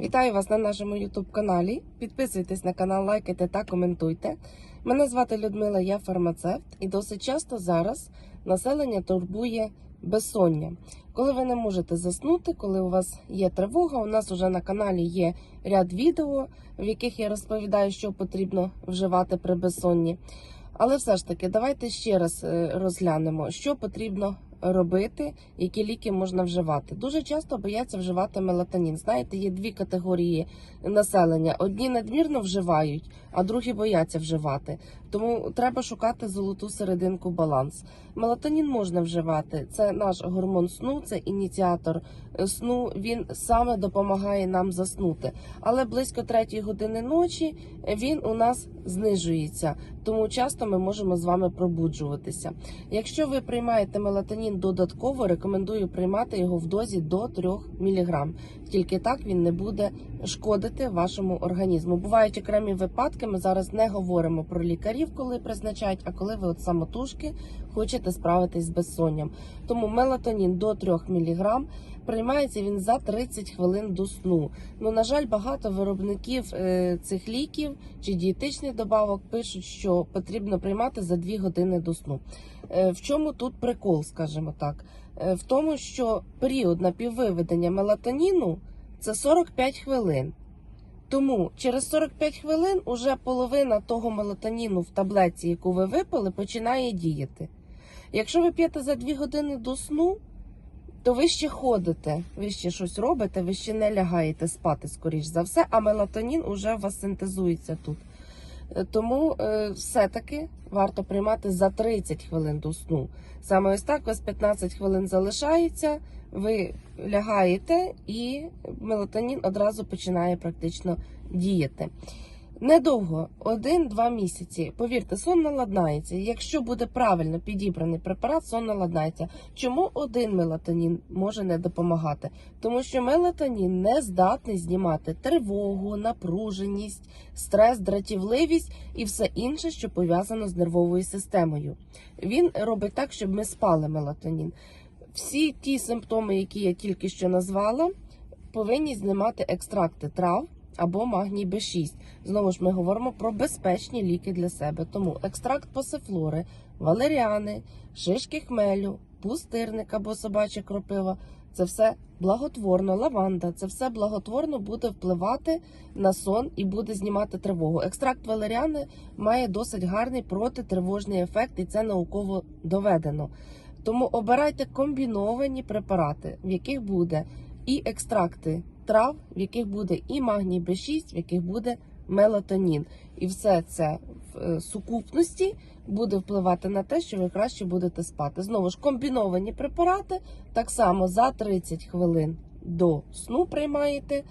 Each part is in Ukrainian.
Вітаю вас на нашому YouTube каналі. Підписуйтесь на канал, лайкайте та коментуйте. Мене звати Людмила, я фармацевт, і досить часто зараз населення турбує безсоння. Коли ви не можете заснути, коли у вас є тривога, у нас уже на каналі є ряд відео, в яких я розповідаю, що потрібно вживати при безсонні. Але все ж таки, давайте ще раз е, розглянемо, що потрібно робити, які ліки можна вживати. Дуже часто бояться вживати мелатонін. Знаєте, є дві категорії населення: одні надмірно вживають, а другі бояться вживати. Тому треба шукати золоту серединку баланс. Мелатонін можна вживати. Це наш гормон сну, це ініціатор е, сну. Він саме допомагає нам заснути. Але близько третьої години ночі він у нас знижується, тому часто ми можемо з вами пробуджуватися. Якщо ви приймаєте мелатонін додатково, рекомендую приймати його в дозі до 3 мг. Тільки так він не буде шкодити вашому організму. Бувають окремі випадки. Ми зараз не говоримо про лікарів, коли призначають, а коли ви от самотужки хочете справитись з безсонням. Тому мелатонін до 3 мг. Приймається він за 30 хвилин до сну. Ну на жаль, багато виробників е, цих ліків чи дієтичних добавок пишуть, що потрібно приймати за 2 години до сну. Е, в чому тут прикол, скажімо так? Е, в тому, що період напіввиведення мелатоніну це 45 хвилин. Тому через 45 хвилин уже половина того мелатоніну в таблетці, яку ви випили, починає діяти. Якщо ви п'єте за 2 години до сну, то ви ще ходите, ви ще щось робите, ви ще не лягаєте спати, скоріш за все, а мелатонін уже у вас синтезується тут. Е, Тому е, все-таки варто приймати за 30 хвилин до сну. Саме ось так ось 15 хвилин залишається, ви лягаєте, і мелатонін одразу починає практично діяти. Недовго, один-два місяці. Повірте, сон наладнається. Якщо буде правильно підібраний препарат, сон наладнається. Чому один мелатонін може не допомагати? Тому що мелатонін не здатний знімати тривогу, напруженість, стрес, дратівливість і все інше, що пов'язано з нервовою системою. Він робить так, щоб ми спали мелатонін. Всі ті симптоми, які я тільки що назвала, повинні знімати екстракти трав або магній Б6. Знову ж ми говоримо про безпечні ліки для себе. Тому екстракт пасифлори, валеріани, шишки хмелю, пустирник або собача кропива це все благотворно, лаванда, це все благотворно буде впливати на сон і буде знімати тривогу. Екстракт валеріани має досить гарний протитривожний ефект, і це науково доведено. Тому обирайте комбіновані препарати, в яких буде і екстракти трав, в яких буде і магній Б6, в яких буде мелатонін. І все це в е, сукупності буде впливати на те, що ви краще будете спати. Знову ж комбіновані препарати, так само за 30 хвилин до сну приймаєте.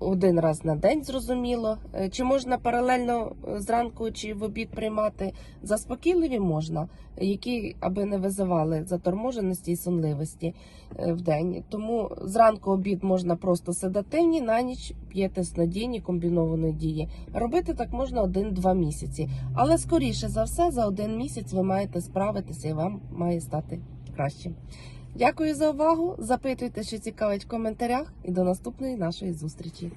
Один раз на день, зрозуміло. Е, Чи можна паралельно е, зранку чи в обід приймати? Заспокійливі можна, які аби не визивали заторможеності і сонливості е, в день. Тому зранку обід можна просто седативні, на ніч п'єте снодійні комбінованої дії. Робити так можна один-два місяці. Але скоріше за все, за один місяць ви маєте справитися і вам має стати краще. Дякую за увагу. Запитуйте, що цікавить в коментарях, і до наступної нашої зустрічі.